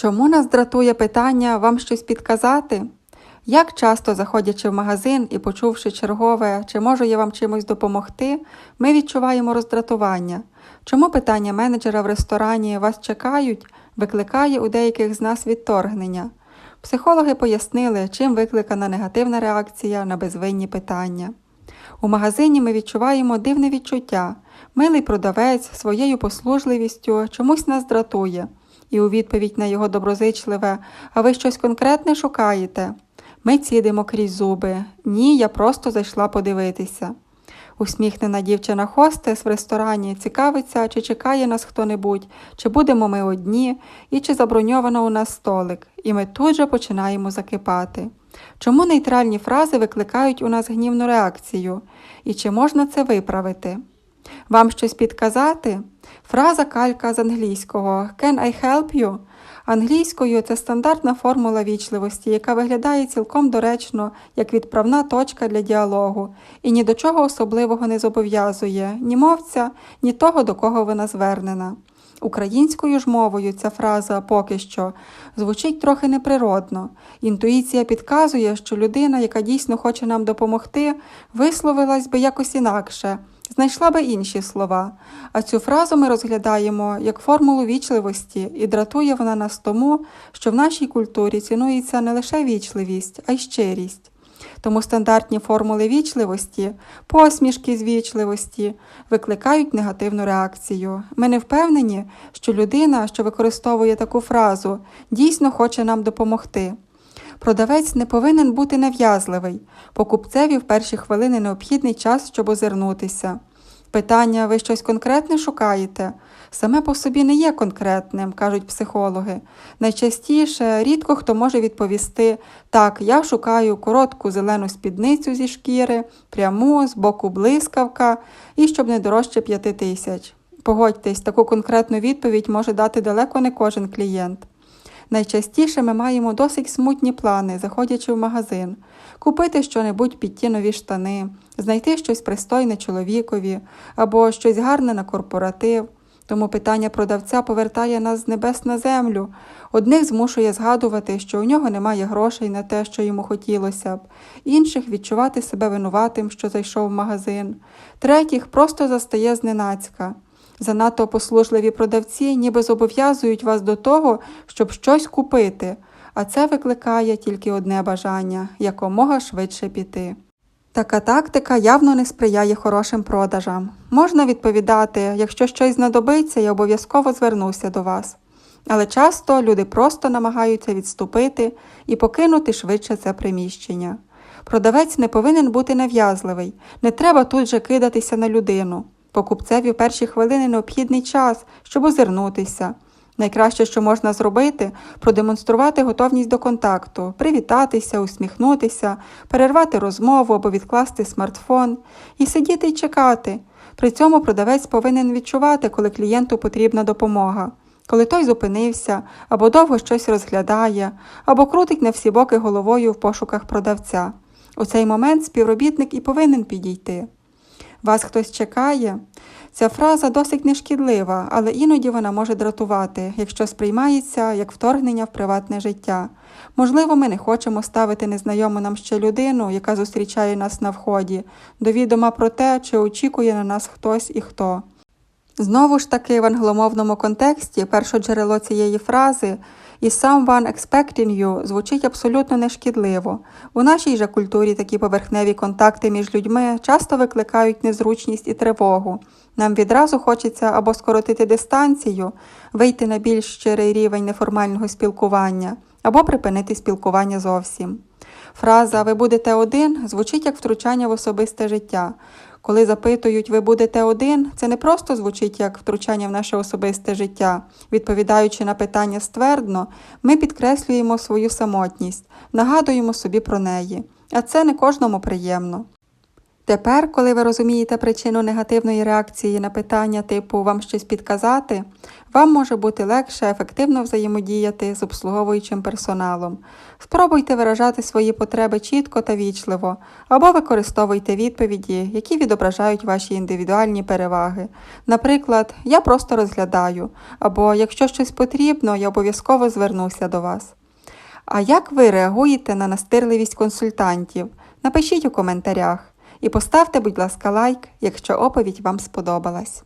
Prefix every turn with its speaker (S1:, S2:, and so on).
S1: Чому нас дратує питання вам щось підказати? Як часто, заходячи в магазин і почувши чергове, чи можу я вам чимось допомогти, ми відчуваємо роздратування. Чому питання менеджера в ресторані вас чекають, викликає у деяких з нас відторгнення? Психологи пояснили, чим викликана негативна реакція на безвинні питання. У магазині ми відчуваємо дивне відчуття. Милий продавець своєю послужливістю чомусь нас дратує, і у відповідь на його доброзичливе, а ви щось конкретне шукаєте. Ми цідимо крізь зуби. Ні, я просто зайшла подивитися. Усміхнена дівчина хостес в ресторані цікавиться, чи чекає нас хто-небудь, чи будемо ми одні, і чи заброньовано у нас столик, і ми тут же починаємо закипати. Чому нейтральні фрази викликають у нас гнівну реакцію? І чи можна це виправити? Вам щось підказати? Фраза калька з англійського Can I help you? Англійською це стандартна формула вічливості, яка виглядає цілком доречно як відправна точка для діалогу і ні до чого особливого не зобов'язує ні мовця, ні того, до кого вона звернена. Українською ж мовою ця фраза поки що звучить трохи неприродно. Інтуїція підказує, що людина, яка дійсно хоче нам допомогти, висловилась би якось інакше, знайшла би інші слова. А цю фразу ми розглядаємо як формулу вічливості, і дратує вона нас тому, що в нашій культурі цінується не лише вічливість, а й щирість. Тому стандартні формули вічливості, посмішки з вічливості викликають негативну реакцію. Ми не впевнені, що людина, що використовує таку фразу, дійсно хоче нам допомогти. Продавець не повинен бути нав'язливий, покупцеві в перші хвилини необхідний час, щоб озирнутися. Питання, ви щось конкретне шукаєте? Саме по собі не є конкретним, кажуть психологи. Найчастіше рідко хто може відповісти так, я шукаю коротку зелену спідницю зі шкіри, пряму, з боку блискавка і щоб не дорожче п'яти тисяч. Погодьтесь, таку конкретну відповідь може дати далеко не кожен клієнт. Найчастіше ми маємо досить смутні плани, заходячи в магазин, купити щонебудь під ті нові штани, знайти щось пристойне чоловікові або щось гарне на корпоратив. Тому питання продавця повертає нас з небес на землю. Одних змушує згадувати, що у нього немає грошей на те, що йому хотілося б, інших відчувати себе винуватим, що зайшов в магазин, третіх просто застає зненацька. Занадто послужливі продавці ніби зобов'язують вас до того, щоб щось купити, а це викликає тільки одне бажання якомога швидше піти. Така тактика явно не сприяє хорошим продажам. Можна відповідати, якщо щось знадобиться, я обов'язково звернуся до вас. Але часто люди просто намагаються відступити і покинути швидше це приміщення. Продавець не повинен бути нав'язливий, не треба тут же кидатися на людину. Покупцеві в перші хвилини необхідний час, щоб озирнутися. Найкраще, що можна зробити, продемонструвати готовність до контакту, привітатися, усміхнутися, перервати розмову або відкласти смартфон і сидіти й чекати. При цьому продавець повинен відчувати, коли клієнту потрібна допомога, коли той зупинився, або довго щось розглядає, або крутить на всі боки головою в пошуках продавця. У цей момент співробітник і повинен підійти. Вас хтось чекає? Ця фраза досить нешкідлива, але іноді вона може дратувати, якщо сприймається як вторгнення в приватне життя. Можливо, ми не хочемо ставити незнайому нам ще людину, яка зустрічає нас на вході, до відома про те, чи очікує на нас хтось і хто. Знову ж таки, в англомовному контексті перше джерело цієї фрази і someone expecting you звучить абсолютно нешкідливо. У нашій же культурі такі поверхневі контакти між людьми часто викликають незручність і тривогу. Нам відразу хочеться або скоротити дистанцію, вийти на більш щирий рівень неформального спілкування, або припинити спілкування зовсім. Фраза Ви будете один звучить як втручання в особисте життя. Коли запитують, ви будете один, це не просто звучить як втручання в наше особисте життя. Відповідаючи на питання ствердно, ми підкреслюємо свою самотність, нагадуємо собі про неї, а це не кожному приємно. Тепер, коли ви розумієте причину негативної реакції на питання типу вам щось підказати, вам може бути легше ефективно взаємодіяти з обслуговуючим персоналом. Спробуйте виражати свої потреби чітко та вічливо, або використовуйте відповіді, які відображають ваші індивідуальні переваги. Наприклад, я просто розглядаю, або якщо щось потрібно, я обов'язково звернуся до вас. А як ви реагуєте на настирливість консультантів? Напишіть у коментарях і поставте, будь ласка, лайк, якщо оповідь вам сподобалась.